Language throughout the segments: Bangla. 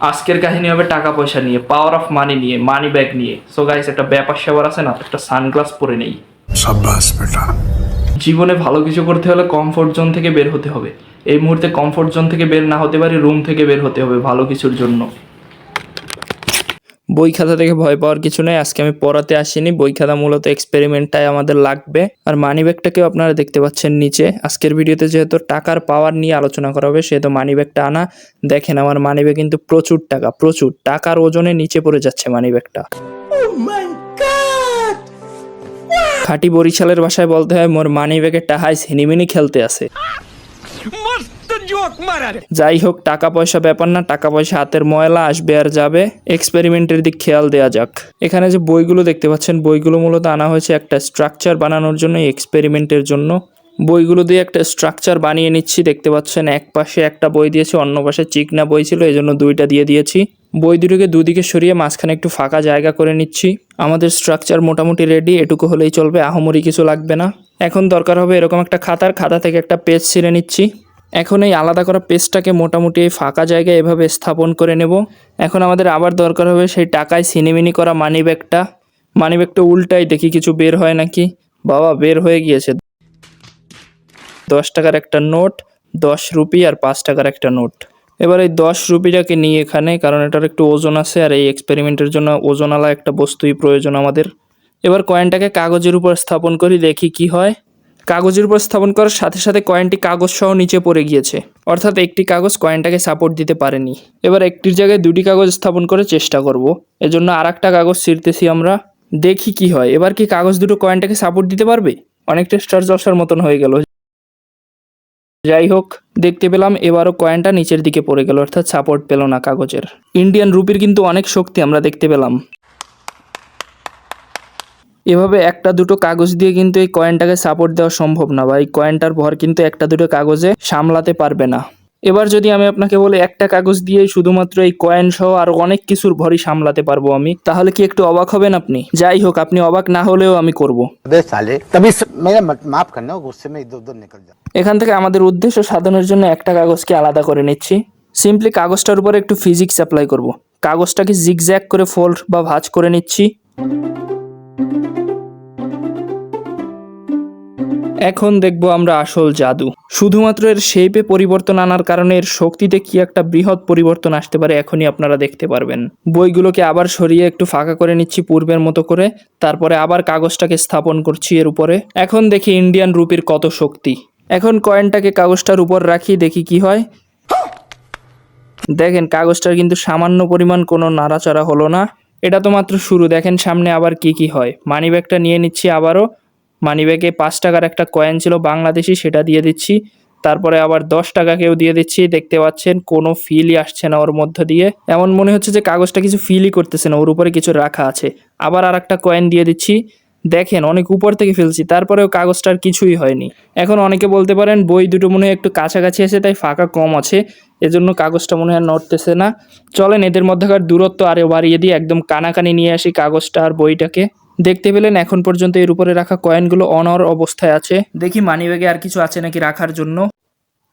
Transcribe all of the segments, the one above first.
আজকের কাহিনী হবে টাকা পয়সা নিয়ে পাওয়ার অফ মানি নিয়ে মানি ব্যাগ নিয়ে। সো গাইস একটা ব্যাপার স্যাপার আছে না? একটা সানগ্লাস পরে নেই। বেটা। জীবনে ভালো কিছু করতে হলে কমফোর্ট জোন থেকে বের হতে হবে। এই মুহূর্তে কমফোর্ট জোন থেকে বের না হতে পারি রুম থেকে বের হতে হবে ভালো কিছুর জন্য। বই খাতা থেকে ভয় পাওয়ার কিছু নেই। আজকে আমি পড়াতে আসিনি। বই খাতা মূলত এক্সপেরিমেন্টটাই আমাদের লাগবে। আর মানি ব্যাগটাকেও আপনারা দেখতে পাচ্ছেন নিচে। আজকের ভিডিওতে যেহেতু টাকার পাওয়ার নিয়ে আলোচনা করা হবে সেহেতু মানি ব্যাগটা আনা। দেখেন আমার মানি ব্যাগ কিন্তু প্রচুর টাকা প্রচুর। টাকার ওজনে নিচে পড়ে যাচ্ছে মানি ব্যাগটা খাঁটি বরিশালের ভাষায় বলতে হয় মোর মানি ব্যাগে টাহায় সিনিমিনি খেলতে আছে যাই হোক টাকা পয়সা ব্যাপার না টাকা পয়সা হাতের ময়লা আসবে আর যাবে। এক্সপেরিমেন্টের দিক খেয়াল দেওয়া যাক। এখানে যে বইগুলো দেখতে পাচ্ছেন, বইগুলো মূলত আনা হয়েছে একটা স্ট্রাকচার বানানোর জন্য এক্সপেরিমেন্টের জন্য। বইগুলো দিয়ে একটা স্ট্রাকচার বানিয়ে নিচ্ছি, দেখতে পাচ্ছেন এক পাশে একটা বই দিয়েছি, অন্য পাশে চিকনা বই ছিল এই জন্য দুইটা দিয়ে দিয়েছি। বই দুটোকে দুদিকে সরিয়ে মাঝখানে একটু ফাঁকা জায়গা করে নিচ্ছি। আমাদের স্ট্রাকচার মোটামুটি রেডি এটুকু হলেই চলবে, আহমরি কিছু লাগবে না। এখন দরকার হবে এরকম একটা খাতার, খাতা থেকে একটা পেজ ছিঁড়ে নিচ্ছি। এখন এই আলাদা করা পেজটাকে মোটামুটি এই ফাঁকা জায়গায় এভাবে স্থাপন করে নেব। এখন আমাদের আবার দরকার হবে সেই টাকায় সিনেমিনি করা মানি ব্যাগটা। মানি ব্যাগটা উল্টাই দেখি কিছু বের হয় নাকি। বাবা, বের হয়ে গিয়েছে। দশ টাকার একটা নোট, দশ রুপি আর পাঁচ টাকার একটা নোট। এবার এই দশ রুপিটাকে নিয়ে এখানে, কারণ এটার একটু ওজন আছে আর এই এক্সপেরিমেন্টের জন্য ওজনওয়ালা একটা বস্তুই প্রয়োজন আমাদের। এবার কয়েনটাকে কাগজের উপর স্থাপন করি, দেখি কি হয়। কাগজের উপর স্থাপন করার সাথে সাথে কয়েনটি কাগজ সহ নিচে পড়ে গিয়েছে। অর্থাৎ একটি কাগজ কয়েনটাকে সাপোর্ট দিতে পারেনি। এবার একটির জায়গায় দুটি কাগজ স্থাপন করে চেষ্টা করব। এজন্য আর একটা কাগজ ছিঁড়তেছি আমরা। দেখি কি হয়। এবার কি কাগজ দুটো কয়েনটাকে সাপোর্ট দিতে পারবে? অনেকটা স্টার জলসার মতন হয়ে গেল। যাই হোক, দেখতে পেলাম এবারও কয়েনটা নিচের দিকে পড়ে গেল, অর্থাৎ সাপোর্ট পেল না কাগজের। ইন্ডিয়ান রুপির কিন্তু অনেক শক্তি আমরা দেখতে পেলাম। এভাবে একটা দুটো কাগজ দিয়ে কিন্তু এই কয়েনটাকে সাপোর্ট দেওয়া সম্ভব না বা এই কয়েনটার ভর কিন্তু একটা দুটো কাগজে সামলাতে পারবে না। এবার যদি আমি আপনাকে বলি একটা কাগজ দিয়ে শুধুমাত্র এই কয়েন সহ আর অনেক কিছুর ভরি সামলাতে পারব আমি তাহলে কি একটু অবাক হবেন আপনি? যাই হোক আপনি অবাক না হলেও আমি করব। এখান থেকে আমাদের উদ্দেশ্য সাধনের জন্য একটা কাগজকে আলাদা করে নিচ্ছি। সিম্পলি কাগজটার উপরে একটু ফিজিক্স অ্যাপ্লাই করব। কাগজটাকে জিগজ্যাক করে ফোল্ড বা ভাঁজ করে নিচ্ছি। এখন দেখব আমরা আসল জাদু। শুধুমাত্র এর শেপে পরিবর্তন আনার কারণে এর শক্তিতে কি একটা বৃহৎ পরিবর্তন আসতে পারে এখনই আপনারা দেখতে পারবেন। বইগুলোকে আবার সরিয়ে একটু ফাঁকা করে নিচ্ছি পূর্বের মতো করে, তারপরে আবার কাগজটাকে স্থাপন করছি এর উপরে। এখন দেখি ইন্ডিয়ান রুপির কত শক্তি। এখন কয়েনটাকে কাগজটার উপর রাখি, দেখি কি হয়। দেখেন, কাগজটার কিন্তু সামান্য পরিমাণ কোনো নাড়াচাড়া হলো না। এটা তো মাত্র শুরু, দেখেন সামনে আবার কি কি হয়। মানি ব্যাগটা নিয়ে নিচ্ছি আবারও। মানি ব্যাগে পাঁচ টাকার একটা কয়েন ছিল বাংলাদেশি, সেটা দিয়ে দিচ্ছি। তারপরে আবার দশ টাকাকেও দিয়ে দিচ্ছি। দেখতে পাচ্ছেন, কোনো ফিলই আসছে না ওর মধ্য দিয়ে। এমন মনে হচ্ছে যে কাগজটা কিছু ফিলই করতেছে না, ওর উপরে কিছু রাখা আছে। আবার আর একটা কয়েন দিয়ে দিচ্ছি। দেখেন, অনেক উপর থেকে ফেলছি, তারপরেও কাগজটার কিছুই হয়নি। এখন অনেকে বলতে পারেন, বই দুটো মনে হয় একটু কাছাকাছি আছে, তাই ফাঁকা কম আছে। এজন্য কাগজটা মনে হয় নড়তেছে না। চলেন, এদের মধ্যকার দূরত্ব আরও বাড়িয়ে দিয়ে একদম কানাকানি নিয়ে আসি কাগজটা আর বইটাকে। দেখতে পেলেন এখন পর্যন্ত এর উপরে রাখা কয়েনগুলো অনর অবস্থায় আছে। দেখি মানিব্যাগে আর কিছু আছে নাকি রাখার জন্য।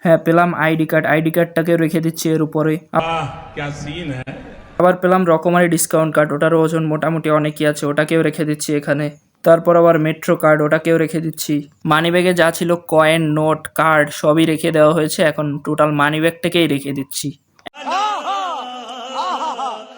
হ্যাঁ পেলাম আইডি কার্ড। আইডি কার্ডটাকে রেখে দিচ্ছি এর উপরে। আবার পেলাম রকমারি ডিসকাউন্ট কার্ড ওটারও ওজন মোটামুটি অনেকই আছে ওটাকেও রেখে দিচ্ছি এখানে। তারপর আবার মেট্রো কার্ড ওটাকেও রেখে দিচ্ছি। মানিব্যাগে যা ছিল কয়েন নোট কার্ড সবই রেখে দেওয়া হয়েছে। এখন টোটাল মানিব্যাগটাকেই রেখে দিচ্ছি।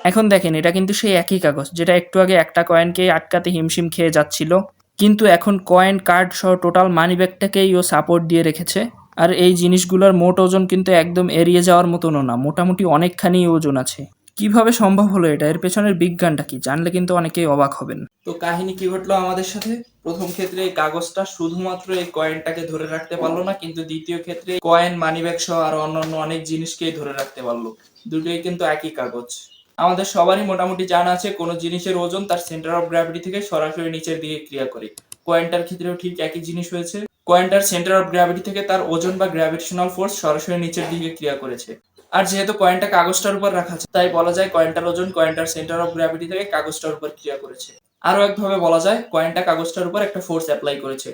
এখন দেখেন, এটা কিন্তু সেই একই কাগজ, যেটা একটু আগে একটা কয়েনকে আটকাতে হিমশিম খেয়ে যাচ্ছিল। কিন্তু এখন কয়েন কার্ড সহ টোটাল মানিব্যাগটাকেই ও সাপোর্ট দিয়ে রেখেছে। আর এই জিনিসগুলোর মোট ওজন কিন্তু একদম এড়িয়ে যাওয়ার মতনও না, মোটামুটি অনেকখানি ওজন আছে। কীভাবে সম্ভব হলো এটা? এর পেছনের বিজ্ঞানটা কি? জানলে কিন্তু অনেকেই অবাক হবেন। তো কাহিনী কি ঘটলো আমাদের সাথে? প্রথম ক্ষেত্রে এই কাগজটা শুধুমাত্র এই কয়েনটাকে ধরে রাখতে পারল না, কিন্তু দ্বিতীয় ক্ষেত্রে কয়েন মানিব্যাগ সহ আর অন্যান্য অনেক জিনিসকেই ধরে রাখতে পারল। দুটোই কিন্তু একই কাগজ। আমাদের সবারই মোটামুটি জানা আছে, কোনো জিনিসের ওজন তার সেন্টার অফ গ্র্যাভিটি থেকে সরাসরি নিচের দিকে ক্রিয়া করে। কয়েনটার ক্ষেত্রেও ঠিক একই জিনিস হয়েছে। কয়েনটার সেন্টার অফ গ্র্যাভিটি থেকে তার ওজন বা গ্র্যাভিটেশনাল ফোর্স সরাসরি নিচের দিকে ক্রিয়া করেছে। আর যেহেতু কয়েনটা কাগজটার উপর রাখা আছে, তাই বলা যায় কয়েনটার ওজন কয়েনটার সেন্টার অফ গ্র্যাভিটি থেকে কাগজটার উপর ক্রিয়া করেছে। আরও একভাবে বলা যায় কয়েনটা কাগজটার উপর একটা ফোর্স অ্যাপ্লাই করেছে,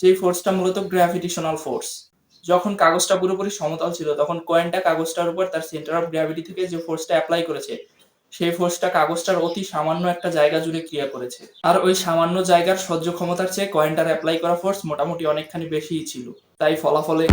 যেই ফোর্সটা মূলত গ্র্যাভিটেশনাল ফোর্স যখন কাগজটা পুরোপুরি সমতল ছিল, তখন কয়েনটা কাগজটার উপর তার সেন্টার অফ গ্র্যাভিটি থেকে যে ফোর্সটা অ্যাপ্লাই করেছে সেই ফোর্সটা কাগজটার অতি সামান্য একটা জায়গা জুড়ে ক্রিয়া করেছে। আর ওই সামান্য জায়গার সহ্য ক্ষমতার চেয়ে কয়েনটার অ্যাপ্লাই করা ফোর্স মোটামুটি অনেকখানি বেশিই ছিল। তাই ফলাফলে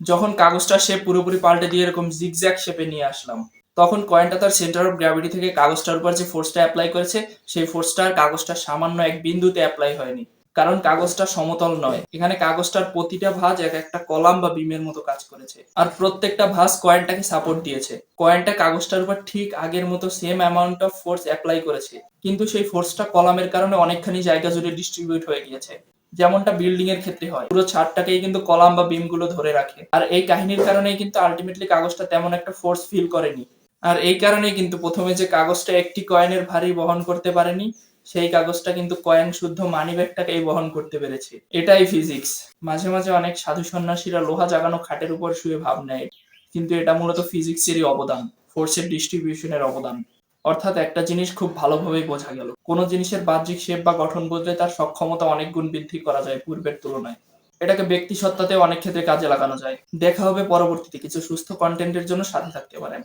যখন কাগজটা শেপ পুরোপুরি পাল্টে দিয়ে এরকম জিগজ্যাক শেপে নিয়ে আসলাম, তখন কয়েনটা তার সেন্টার অফ গ্র্যাভিটি থেকে কাগজটার উপর যে ফোর্সটা অ্যাপ্লাই করেছে, সেই ফোর্সটা আর সামান্য এক বিন্দুতে অ্যাপ্লাই হয়নি। কারণ কাগজটা সমতল নয়। এখানে কাগজটার প্রতিটা ভাঁজ এক একটা কলাম বা বিমের মতো কাজ করেছে। আর প্রত্যেকটা ভাঁজ কয়েনটাকে সাপোর্ট দিয়েছে। কয়েনটা কাগজটার উপর ঠিক আগের মতো same amount of force apply করেছে। কিন্তু সেই ফোর্সটা কলামের কারণে অনেকখানি জায়গা জুড়ে ডিস্ট্রিবিউট হয়ে গিয়েছে। যেমনটা বিল্ডিং এর ক্ষেত্রে হয়। পুরো ছাদটাকেই কিন্তু কলাম বা বিমগুলো ধরে রাখে। আর এই কাহিনীর কারণেই কিন্তু আলটিমেটলি কাগজটা তেমন একটা ফোর্স ফিল করেনি। আর এই কারণেই কিন্তু প্রথমে যে কাগজটা একটি কয়েনের ভারী বহন করতে পারেনি সেই কাগজটা কিন্তু কয়েন শুদ্ধ মানি ব্যাগটাকেই বহন করতে পেরেছে। এটাই ফিজিক্স মাঝে মাঝে অনেক সাধু সন্ন্যাসীরা লোহা জাগানো খাটের উপর শুয়ে ভাব নেয়। কিন্তু এটা মূলত ফিজিক্সেরই অবদান ফোর্সের ডিস্ট্রিবিউশনের অবদান। অর্থাৎ একটা জিনিস খুব ভালোভাবেই বোঝা গেল। কোনো জিনিসের বাহ্যিক শেপ বা গঠন বদলে তার সক্ষমতা অনেক গুণ বৃদ্ধি করা যায় পূর্বের তুলনায়। এটাকে ব্যক্তি সত্তাতেও অনেক ক্ষেত্রে কাজে লাগানো যায়। দেখা হবে পরবর্তীতে, কিছু সুস্থ কন্টেন্টের জন্য সাথে থাকতে পারেন।